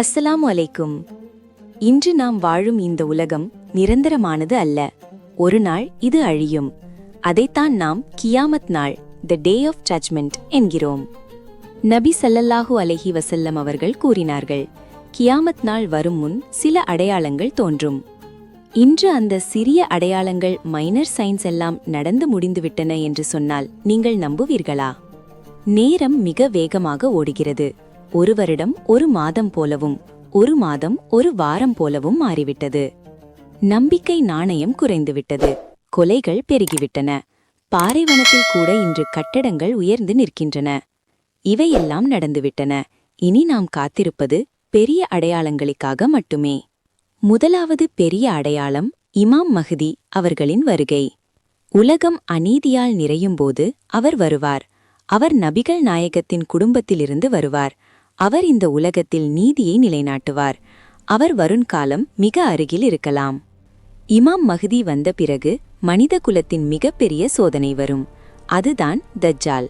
அஸ்ஸலாமு அலைக்கும். இன்று நாம் வாழும் இந்த உலகம் நிரந்தரமானது அல்ல. ஒரு நாள் இது அழியும். அதைத்தான் நாம் கியாமத் நாள் த டே ஆஃப் ஜட்ஜ்மெண்ட் என்கிறோம். நபி சல்லல்லாஹூ அலஹி வசல்லம் அவர்கள் கூறினார்கள் கியாமத் நாள் வரும் முன் சில அடையாளங்கள் தோன்றும். இன்று அந்த சிறிய அடையாளங்கள் மைனர் சயின்ஸ் எல்லாம் நடந்து முடிந்துவிட்டன என்று சொன்னால் நீங்கள் நம்புவீர்களா? நேரம் மிக வேகமாக ஓடுகிறது. ஒரு வருடம் ஒரு மாதம் போலவும் ஒரு மாதம் ஒரு வாரம் போலவும் மாறிவிட்டது. நம்பிக்கை நாணயம் குறைந்துவிட்டது. கொலைகள் பெருகிவிட்டன. பாறைவனத்தில் கூட இன்று கட்டடங்கள் உயர்ந்து நிற்கின்றன. இவையெல்லாம் நடந்துவிட்டன. இனி நாம் காத்திருப்பது பெரிய அடையாளங்களுக்காக மட்டுமே. முதலாவது பெரிய அடையாளம் இமாம் மஹ்தி அவர்களின் வருகை. உலகம் அநீதியால் நிறையும்போது அவர் வருவார். அவர் நபிகள் நாயகத்தின் குடும்பத்திலிருந்து வருவார். அவர் இந்த உலகத்தில் நீதியை நிலைநாட்டுவார். அவர் வருண்காலம் மிக அருகில் இருக்கலாம். இமாம் மஹதி வந்த பிறகு மனித குலத்தின் மிகப்பெரிய சோதனை வரும். அதுதான் தஜ்ஜால்.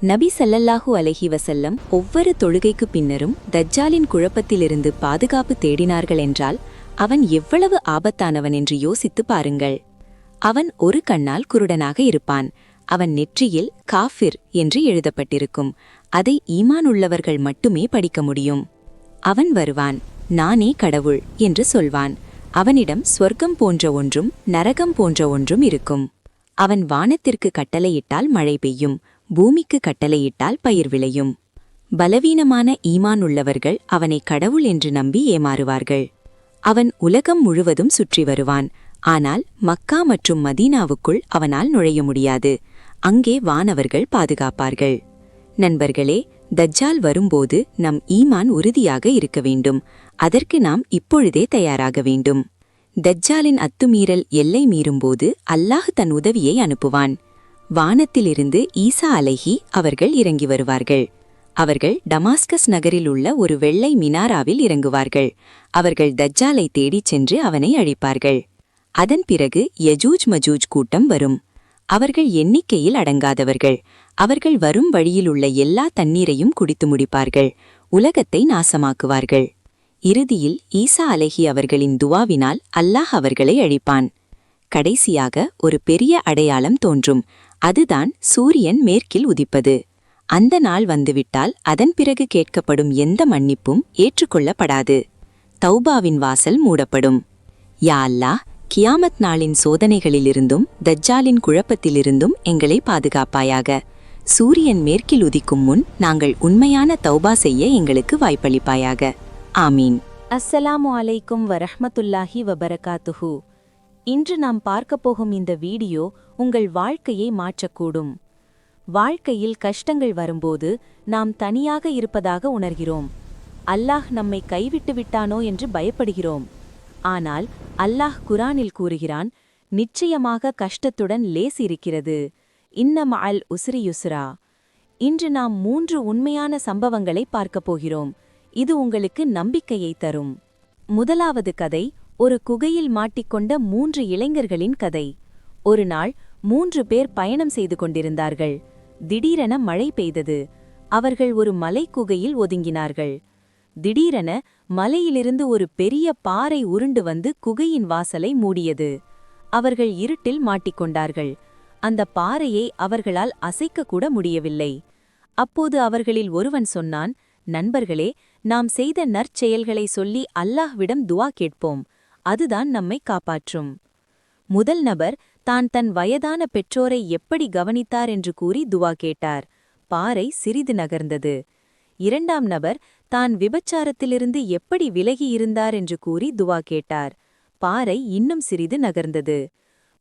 நபி சல்லல்லாஹு அலஹி வசல்லம் ஒவ்வொரு தொழுகைக்கு பின்னரும் தஜ்ஜாலின் குழப்பத்திலிருந்து பாதுகாப்பு தேடினார்கள் என்றால் அவன் எவ்வளவு ஆபத்தானவன் என்று யோசித்து பாருங்கள். அவன் ஒரு கண்ணால் குருடனாக இருப்பான். அவன் நெற்றியில் காஃபிர் என்று எழுதப்பட்டிருக்கும். அதை ஈமான் உள்ளவர்கள் மட்டுமே படிக்க முடியும். அவன் வருவான் நானே கடவுள் என்று சொல்வான். அவனிடம் சொர்க்கம் போன்ற ஒன்றும் நரகம் போன்ற ஒன்றும் இருக்கும். அவன் வானத்திற்கு கட்டளையிட்டால் மழை பெய்யும் பூமிக்கு கட்டளையிட்டால் பயிர் விளையும். பலவீனமான ஈமான் உள்ளவர்கள் அவனை கடவுள் என்று நம்பி ஏமாறுவார்கள். அவன் உலகம் முழுவதும் சுற்றி வருவான் ஆனால் மக்கா மற்றும் மதீனாவுக்குள் அவனால் நுழைய முடியாது. அங்கே வானவர்கள் பாதுகாப்பார்கள். நண்பர்களே தஜ்ஜால் வரும்போது நம் ஈமான் உறுதியாக இருக்க வேண்டும். அதற்கு நாம் இப்பொழுதே தயாராக வேண்டும். தஜ்ஜாலின் அத்துமீறல் எல்லை மீறும்போது அல்லாஹ் தன் உதவியை அனுப்புவான். வானத்திலிருந்து ஈசா அலைஹி அவர்கள் இறங்கி வருவார்கள். அவர்கள் டமாஸ்கஸ் நகரில் உள்ள ஒரு வெள்ளை மினாராவில் இறங்குவார்கள். அவர்கள் தஜ்ஜாலை தேடிச் சென்று அவனை அழிப்பார்கள். அதன் பிறகு யஜூஜ் மஜூஜ் கூட்டம் வரும். அவர்கள் எண்ணிக்கையில் அடங்காதவர்கள். அவர்கள் வரும் வழியில் உள்ள எல்லா தண்ணீரையும் குடித்து முடிப்பார்கள். உலகத்தை நாசமாக்குவார்கள். இறுதியில் ஈசா அலஹி அவர்களின் துவாவினால் அல்லாஹ் அவர்களை அழிப்பான். கடைசியாக ஒரு பெரிய அடையாளம் தோன்றும். அதுதான் சூரியன் மேற்கில் உதிப்பது. அந்த நாள் வந்துவிட்டால் அதன் பிறகு கேட்கப்படும் எந்த மன்னிப்பும் ஏற்றுக்கொள்ளப்படாது. தௌபாவின் வாசல் மூடப்படும். யா அல்லாஹ் கியாமத் நாளின் சோதனைகளிலிருந்தும் தஜ்ஜாலின் குழப்பத்திலிருந்தும் எங்களை பாதுகாப்பாயாக. சூரியன் மேற்கில் உதிக்கும் முன் நாங்கள் உண்மையான தௌபா செய்ய எங்களுக்கு வாய்ப்பளிப்பாயாக. ஆமீன். அஸ்ஸலாமு அலைக்கும் வரஹமத்துல்லாஹி வபரகாத்துஹு. இன்று நாம் பார்க்கப் போகும் இந்த வீடியோ உங்கள் வாழ்க்கையை மாற்றக்கூடும். வாழ்க்கையில் கஷ்டங்கள் வரும்போது நாம் தனியாக இருப்பதாக உணர்கிறோம். அல்லாஹ் நம்மை கைவிட்டு விட்டானோ என்று பயப்படுகிறோம். ஆனால் அல்லாஹ் குரானில் கூறுகிறான் நிச்சயமாக கஷ்டத்துடன் லேஸ் இருக்கிறது இன்னம் அல் உஸ்ரி யுஸ்ரா. இன்று நாம் மூன்று உண்மையான சம்பவங்களை பார்க்கப் போகிறோம். இது உங்களுக்கு நம்பிக்கையை தரும். முதலாவது கதை ஒரு குகையில் மாட்டிக்கொண்ட மூன்று இளைஞர்களின் கதை. ஒரு நாள் மூன்று பேர் பயணம் செய்து கொண்டிருந்தார்கள். திடீரென மழை பெய்தது. அவர்கள் ஒரு மலை குகையில் ஒதுங்கினார்கள். திடீரென மலையிலிருந்து ஒரு பெரிய பாறை உருண்டு வந்து குகையின் வாசலை மூடியது. அவர்கள் இருட்டில் மாட்டிக்கொண்டார்கள். அந்த பாறையை அவர்களால் அசைக்கக்கூட முடியவில்லை. அப்போது அவர்களில் ஒருவன் சொன்னான் நண்பர்களே நாம் செய்த நற்செயல்களை சொல்லி அல்லாஹ்விடம் துவா கேட்போம். அதுதான் நம்மை காப்பாற்றும். முதல் நபர் தான் தன் வயதான பெற்றோரை எப்படி கவனித்தார் என்று கூறி துவா கேட்டார். பாறை சிறிது நகர்ந்தது. இரண்டாம் நபர் தான் விபச்சாரத்திலிருந்து எப்படி விலகி இருந்தார் என்று கூறி துவா கேட்டார். பாறை இன்னும் சிறிது நகர்ந்தது.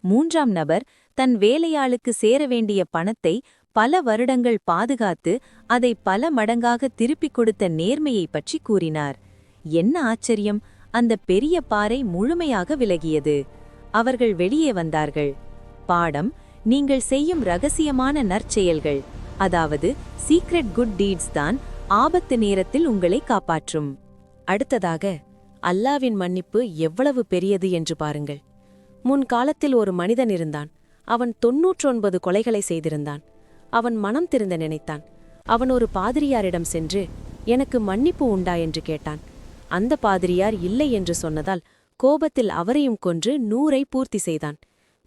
மூன்றாம் நபர் தன் வேலையாளுக்கு சேர வேண்டிய பணத்தை பல வருடங்கள் பாதுகாத்து அதை பல மடங்காக திருப்பிக் கொடுத்த நேர்மையை பற்றி கூறினார். என்ன ஆச்சரியம்! அந்த பெரிய பாறை முழுமையாக விலகியது. அவர்கள் வெளியே வந்தார்கள். பாடம் நீங்கள் செய்யும் ரகசியமான நற்செயல்கள் அதாவது சீக்ரெட் குட் டீட்ஸ் தான் ஆபத்து நேரத்தில் உங்களை காப்பாற்றும். அடுத்ததாக அல்லாவின் மன்னிப்பு எவ்வளவு பெரியது என்று பாருங்கள். முன் காலத்தில் ஒரு மனிதன் இருந்தான். அவன் தொன்னூற்றொன்பது கொலைகளை செய்திருந்தான். அவன் மனம் திருந்த நினைத்தான். அவன் ஒரு பாதிரியாரிடம் சென்று எனக்கு மன்னிப்பு உண்டா? என்று கேட்டான். அந்த பாதிரியார் இல்லை என்று சொன்னதால் கோபத்தில் அவரையும் கொன்று நூறை பூர்த்தி செய்தான்.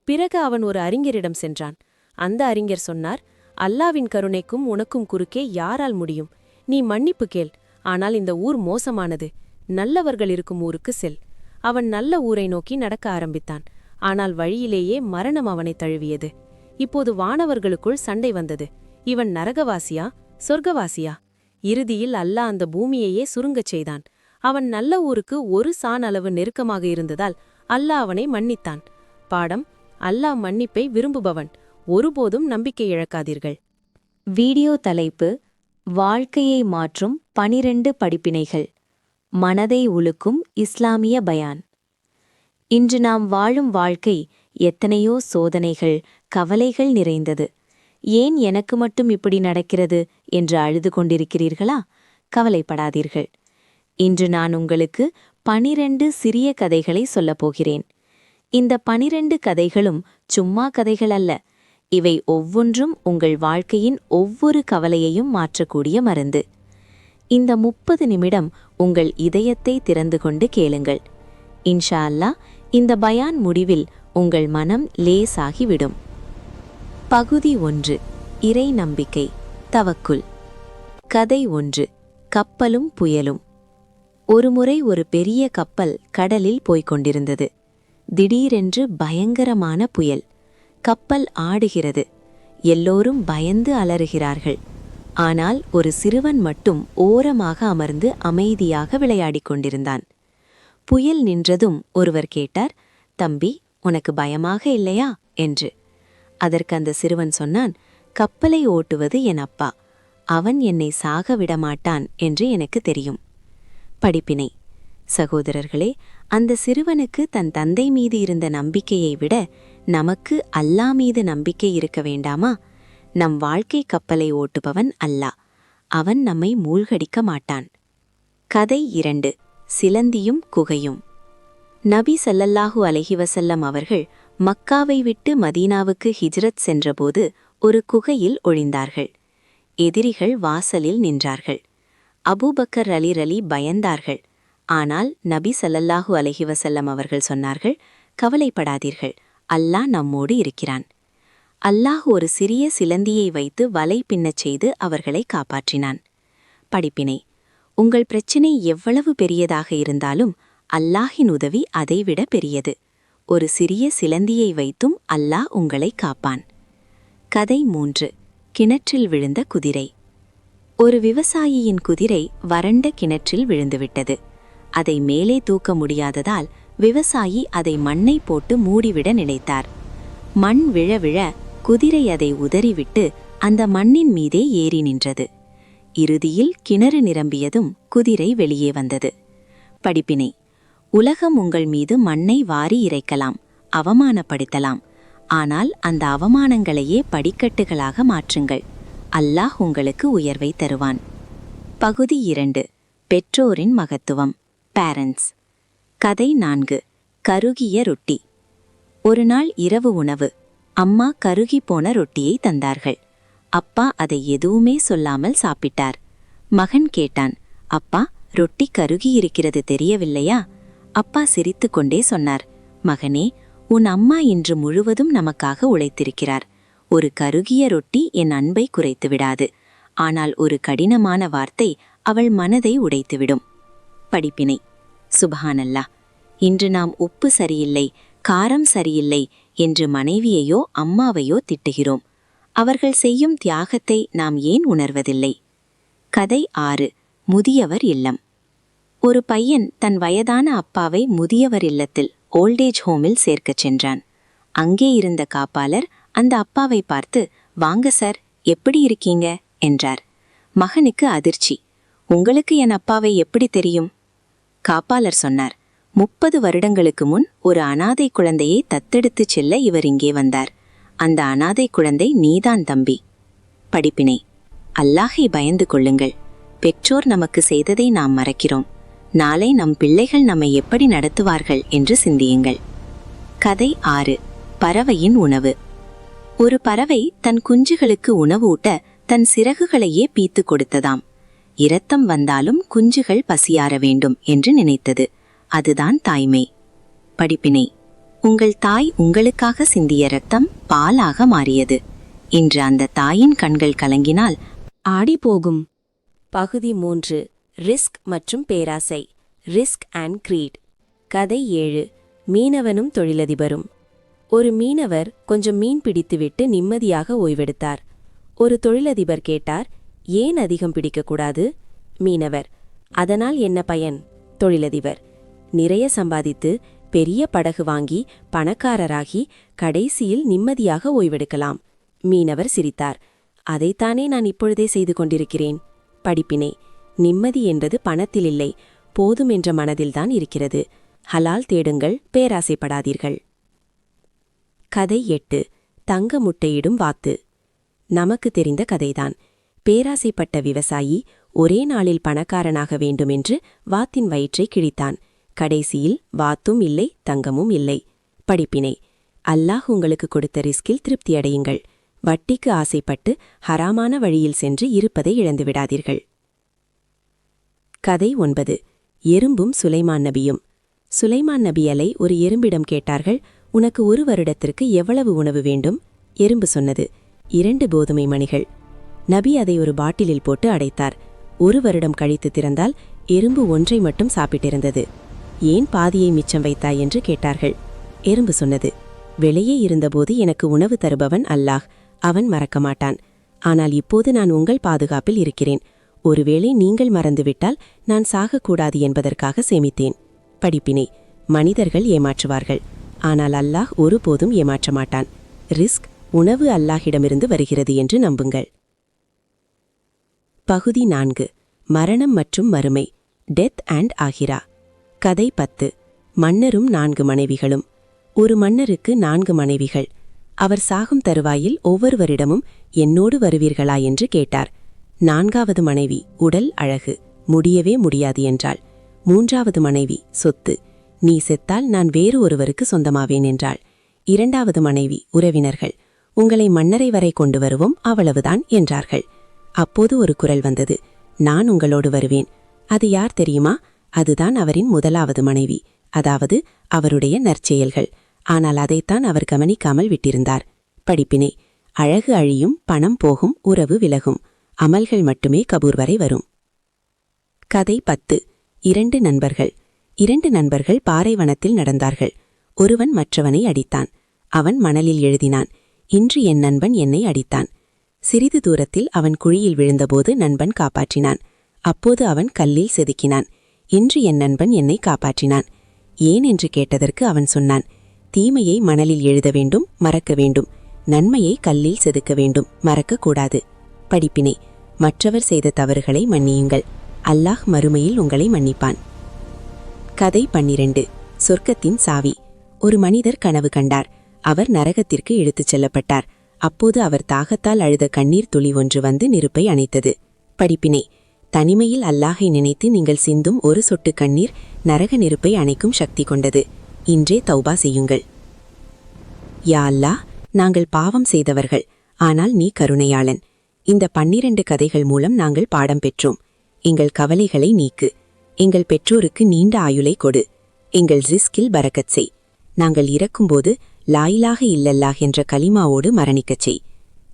பிறகு அவன் ஒரு அறிஞரிடம் சென்றான். அந்த அறிஞர் சொன்னார் அல்லாவின் கருணைக்கும் உனக்கும் குறுக்கே யாரால் முடியும்? நீ மன்னிப்பு கேள். ஆனால் இந்த ஊர் மோசமானது. நல்லவர்கள் இருக்கும் ஊருக்கு செல். அவன் நல்ல ஊரை நோக்கி நடக்க ஆரம்பித்தான். ஆனால் வழியிலேயே மரணம் அவனை தழுவியது. இப்போது வானவர்களுக்குள் சண்டை வந்தது. இவன் நரகவாசியா சொர்க்கவாசியா? இறுதியில் அல்லாஹ் அந்த பூமியையே சுருங்கச் செய்தான். அவன் நல்ல ஊருக்கு ஒரு சான் அளவு நெருக்கமாக இருந்ததால் அல்லாஹ் அவனை மன்னித்தான். பாடம் அல்லாஹ் மன்னிப்பை விரும்புபவன். ஒருபோதும் நம்பிக்கை இழக்காதீர்கள். வீடியோ தலைப்பு வாழ்க்கையை மாற்றும் பனிரெண்டு படிப்பினைகள். மனதை உலுக்கும் இஸ்லாமிய பயான். இன்று நாம் வாழும் வாழ்க்கை எத்தனையோ சோதனைகள் கவலைகள் நிறைந்தது. ஏன் எனக்கு மட்டும் இப்படி நடக்கிறது என்று அழுது கொண்டிருக்கிறீர்களா? கவலைப்படாதீர்கள். இன்று நான் உங்களுக்கு பனிரெண்டு சிறிய கதைகளை சொல்லப்போகிறேன் இந்த பனிரெண்டு கதைகளும் சும்மா கதைகள் அல்ல இவை ஒவ்வொன்றும் உங்கள் வாழ்க்கையின் ஒவ்வொரு கவலையையும் மாற்றக்கூடிய மருந்து. இந்த முப்பது நிமிடம் உங்கள் இதயத்தை திறந்து கொண்டு கேளுங்கள். இன்ஷா அல்லாஹ் இந்த பயான் முடிவில் உங்கள் மனம் லேசாகிவிடும். பகுதி ஒன்று இறை நம்பிக்கை தவக்குல் கதை ஒன்று கப்பலும் புயலும். ஒருமுறை ஒரு பெரிய கப்பல் கடலில் போய்க் கொண்டிருந்தது. திடீரென்று பயங்கரமான புயல். கப்பல் ஆடுகிறது. எல்லோரும் பயந்து அலறுகிறார்கள். ஆனால் ஒரு சிறுவன் மட்டும் ஓரமாக அமர்ந்து அமைதியாக விளையாடிக் கொண்டிருந்தான். புயல் நின்றதும் ஒருவர் கேட்டார் தம்பி உனக்கு பயமாக இல்லையா? என்று. அதற்கு அந்த சிறுவன் சொன்னான் கப்பலை ஓட்டுவது என் அப்பா. அவன் என்னை சாக விடமாட்டான் என்று எனக்கு தெரியும். படிப்பினை. சகோதரர்களே அந்த சிறுவனுக்கு தன் தந்தை மீது இருந்த நம்பிக்கையை விட நமக்கு அல்லா மீது நம்பிக்கை இருக்க வேண்டாமா? நம் வாழ்க்கை கப்பலை ஓட்டுபவன் அல்லா அவன் நம்மை மூழ்கடிக்க மாட்டான். கதை இரண்டு. சிலந்தியும் குகையும். நபி சல்லல்லாஹு அலஹிவசல்லம் அவர்கள் மக்காவை விட்டு மதீனாவுக்கு ஹிஜ்ரத் சென்றபோது ஒரு குகையில் ஒழிந்தார்கள். எதிரிகள் வாசலில் நின்றார்கள். அபூபக்கர் அலி ரலி பயந்தார்கள். ஆனால் நபி சல்லல்லாஹு அலஹிவசல்லம் அவர்கள் சொன்னார்கள் கவலைப்படாதீர்கள். அல்லாஹ் நம்மோடு இருக்கிறான். அல்லாஹ் ஒரு சிறிய சிலந்தியை வைத்து வலை பின்னச் செய்து அவர்களை காப்பாற்றினான். படிப்பினை உங்கள் பிரச்சினை எவ்வளவு பெரியதாக இருந்தாலும் அல்லாஹின் உதவி அதைவிட பெரியது. ஒரு சிறிய சிலந்தியை வைத்தும் அல்லாஹ் உங்களை காப்பான். கதை மூன்று கிணற்றில் விழுந்த குதிரை. ஒரு விவசாயியின் குதிரை வறண்ட கிணற்றில் விழுந்துவிட்டது. அதை மேலே தூக்க முடியாததால் விவசாயி அதை மண்ணை போட்டு மூடிவிட நினைத்தார். மண் விழ விழ குதிரை அதை உதறிவிட்டு அந்த மண்ணின் மீதே ஏறி நின்றது. இறுதியில் கிணறு நிரம்பியதும் குதிரை வெளியே வந்தது. படிப்பினை உலகம் உங்கள் மீது மண்ணை வாரி இறைக்கலாம் அவமானப்படுத்தலாம். ஆனால் அந்த அவமானங்களையே படிக்கட்டுகளாக மாற்றுங்கள். அல்லாஹ் உங்களுக்கு உயர்வை தருவான். பகுதி இரண்டு பெற்றோரின் மகத்துவம் பேரண்ட்ஸ் கதை நான்கு. கருகிய ரொட்டி. ஒரு நாள் இரவு உணவு. அம்மா கருகி போன ரொட்டியை தந்தார்கள். அப்பா அதை எதுவுமே சொல்லாமல் சாப்பிட்டார். மகன் கேட்டான் அப்பா ரொட்டி கருகி இருக்கிறது தெரியவில்லையா? அப்பா சிரித்துக்கொண்டே சொன்னார் மகனே உன் அம்மா இன்று முழுவதும் நமக்காக உழைத்திருக்கிறார். ஒரு கருகிய ரொட்டி என் அன்பை குறைத்து விடாது. ஆனால் ஒரு கடினமான வார்த்தை அவள் மனதை உடைத்துவிடும். படிப்பினை. சுபஹானல்லா. இன்று நாம் உப்பு சரியில்லை காரம் சரியில்லை என்று மனைவியையோ அம்மாவையோ திட்டுகிறோம். அவர்கள் செய்யும் தியாகத்தை நாம் ஏன் உணர்வதில்லை? கதை ஆறு முதியவர் இல்லம். ஒரு பையன் தன் வயதான அப்பாவை முதியவர் இல்லத்தில் ஓல்டேஜ் ஹோமில் சேர்க்கச் சென்றான். அங்கே இருந்த காப்பாளர் அந்த அப்பாவை பார்த்து வாங்க சார் எப்படி இருக்கீங்க? என்றார். மகனுக்கு அதிர்ச்சி. உங்களுக்கு என் அப்பாவை எப்படி தெரியும்? காப்பாளர் சொன்னார். முப்பது வருடங்களுக்கு முன் ஒரு அனாதை குழந்தையை தத்தெடுத்துச் செல்ல இவர் இங்கே வந்தார். அந்த அனாதை குழந்தை நீதான் தம்பி. படிப்பினை அல்லாஹை பயந்து கொள்ளுங்கள். பெற்றோர் நமக்கு செய்ததை நாம் மறக்கிறோம். நாளை நம் பிள்ளைகள் நம்மை எப்படி நடத்துவார்கள் என்று சிந்தியுங்கள். கதை ஆறு பறவையின் உணவு. ஒரு பறவை தன் குஞ்சுகளுக்கு உணவு ஊட்ட தன் சிறகுகளையே பீத்து கொடுத்ததாம். இரத்தம் வந்தாலும் குஞ்சுகள் பசியார வேண்டும் என்று நினைத்தது. அதுதான் தாய்மை. படிப்பினை உங்கள் தாய் உங்களுக்காக சிந்திய ரத்தம் பாலாக மாறியது. இன்று அந்த தாயின் கண்கள் கலங்கினால் ஆடி போகும். பகுதி மூன்று ரிஸ்க் மற்றும் பேராசை ரிஸ்க் அண்ட் கிரீட். கதை ஏழு மீனவனும் தொழிலதிபரும். ஒரு மீனவர் கொஞ்சம் மீன் பிடித்துவிட்டு நிம்மதியாக ஓய்வெடுத்தார். ஒரு தொழிலதிபர் கேட்டார் ஏன் அதிகம் பிடிக்கக்கூடாது? மீனவர் அதனால் என்ன பயன்? தொழிலதிபர் நிறைய சம்பாதித்து பெரிய படகு வாங்கி பணக்காரராகி கடைசியில் நிம்மதியாக ஓய்வெடுக்கலாம். மீனவர் சிரித்தார். அதைத்தானே நான் இப்பொழுதே செய்து கொண்டிருக்கிறேன். படிப்பினை நிம்மதி என்றது பணத்தில் இல்லை போதும் என்ற மனதில்தான் இருக்கிறது. ஹலால் தேடுங்கள் பேராசைப்படாதீர்கள். கதை எட்டு. தங்க முட்டையிடும் வாத்து. நமக்கு தெரிந்த கதைதான். பேராசைப்பட்ட விவசாயி ஒரே நாளில் பணக்காரனாக வேண்டுமென்று வாத்தின் வயிற்றை கிழித்தான். கடைசியில் வாத்தும் இல்லை தங்கமும் இல்லை. படிப்பினை அல்லாஹ் உங்களுக்கு கொடுத்த ரிஸ்கில் திருப்தியடையுங்கள் வட்டிக்கு ஆசைப்பட்டு ஹராமான வழியில் சென்று இருப்பதை இழந்துவிடாதீர்கள் கதை ஒன்பது. எறும்பும் சுலைமான் நபியும். சுலைமான் நபியலை ஒரு எறும்பிடம் கேட்டார்கள் உனக்கு ஒரு வருடத்திற்கு எவ்வளவு உணவு வேண்டும்? எறும்பு சொன்னது இரண்டு கோதுமை மணிகள். நபி அதை ஒரு பாட்டிலில் போட்டு அடைத்தார். ஒரு வருடம் கழித்து திறந்தால் எறும்பு ஒன்றை மட்டும் சாப்பிட்டிருந்தது. ஏன் பாதியை மிச்சம் வைத்தாய் என்று கேட்டார்கள். எறும்பு சொன்னது வெளியே இருந்தபோது எனக்கு உணவு தருபவன் அல்லாஹ் அவன் மறக்க மாட்டான். ஆனால் இப்போது நான் உங்கள் பாதுகாப்பில் இருக்கிறேன். ஒருவேளை நீங்கள் மறந்துவிட்டால் நான் சாகக்கூடாது என்பதற்காக சேமித்தேன். படிப்பினை மனிதர்கள் ஏமாற்றுவார்கள். ஆனால் அல்லாஹ் ஒருபோதும் ஏமாற்ற மாட்டான். ரிஸ்க் உணவு அல்லாஹிடமிருந்து வருகிறது என்று நம்புங்கள். பகுதி நான்கு மரணம் மற்றும் மறுமை டெத் அண்ட் ஆகிரா. கதை பத்து. மன்னரும் நான்கு மனைவிகளும். ஒரு மன்னருக்கு நான்கு மனைவிகள். அவர் சாகும் தருவாயில் ஒவ்வொருவரிடமும் என்னோடு வருவீர்களா? என்று கேட்டார். நான்காவது மனைவி உடல் அழகு. முடியவே முடியாது என்றாள். மூன்றாவது மனைவி சொத்து. நீ செத்தால் நான் வேறு ஒருவருக்கு சொந்தமாவேன் என்றாள். இரண்டாவது மனைவி உறவினர்கள். உங்களை மன்னரை வரை கொண்டு வருவோம் அவ்வளவுதான் என்றார்கள். அப்போது ஒரு குரல் வந்தது. நான் உங்களோடு வருவேன். அது யார் தெரியுமா? அதுதான் அவரின் முதலாவது மனைவி அதாவது அவருடைய நற்செயல்கள். ஆனால் அதைத்தான் அவர் கவனிக்காமல் விட்டிருந்தார். படிப்பினை அழகு அழியும் பணம் போகும் உறவு விலகும் அமல்கள் மட்டுமே கபூர் வரை வரும். கதை பத்து இரண்டு நண்பர்கள். இரண்டு நண்பர்கள் பாறைவனத்தில் நடந்தார்கள். ஒருவன் மற்றவனை அடித்தான். அவன் மணலில் எழுதினான் இன்று என் நண்பன் என்னை அடித்தான். சிறிது தூரத்தில் அவன் குழியில் விழுந்தபோது நண்பன் காப்பாற்றினான். அப்போது அவன் கல்லில் செதுக்கினான். இன்று என் நண்பன் என்னை காப்பாற்றினான். ஏன் என்று கேட்டதற்கு அவன் சொன்னான் தீமையை மணலில் எழுத வேண்டும் மறக்க வேண்டும். நன்மையை கல்லில் செதுக்க வேண்டும் மறக்கக்கூடாது படிப்பினை மற்றவர் செய்த தவறுகளை மன்னியுங்கள். அல்லாஹ் மறுமையில் உங்களை மன்னிப்பான். கதை பன்னிரண்டு. சொர்க்கத்தின் சாவி. ஒரு மனிதர் கனவு கண்டார். அவர் நரகத்திற்கு இழுத்துச் செல்லப்பட்டார். அப்போது அவர் தாகத்தால் அழுத கண்ணீர் துளி ஒன்று வந்து நெருப்பை அணைத்தது. படிப்பினை தனிமையில் அல்லாஹை நினைத்து நீங்கள் சிந்தும் ஒரு சொட்டு கண்ணீர் நரக நெருப்பை அணைக்கும் சக்தி கொண்டது. இன்றே தௌபா செய்யுங்கள். யா அல்லா நாங்கள் பாவம் செய்தவர்கள் ஆனால் நீ கருணையாளன். இந்த பன்னிரண்டு கதைகள் மூலம் நாங்கள் பாடம் பெற்றோம். எங்கள் கவலைகளை நீக்கு. எங்கள் பெற்றோருக்கு நீண்ட ஆயுளை கொடு. எங்கள் ரிஸ்கில் பறக்கச் செய். நாங்கள் இறக்கும்போது லாயிலாக இல்லல்லாஹ் என்ற கலிமாவோடு மரணிக்கச் செய்.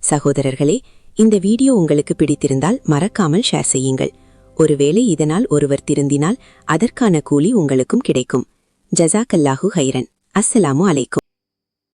சகோதரர்களே இந்த வீடியோ உங்களுக்கு பிடித்திருந்தால் மறக்காமல் ஷேர் செய்யுங்கள். ஒருவேளை இதனால் ஒருவர் திருந்தினால் அதற்கான கூலி உங்களுக்கும் கிடைக்கும். ஜசாக்கல்லாஹு ஹைரன். அஸ்ஸலாமு அலைக்கும்.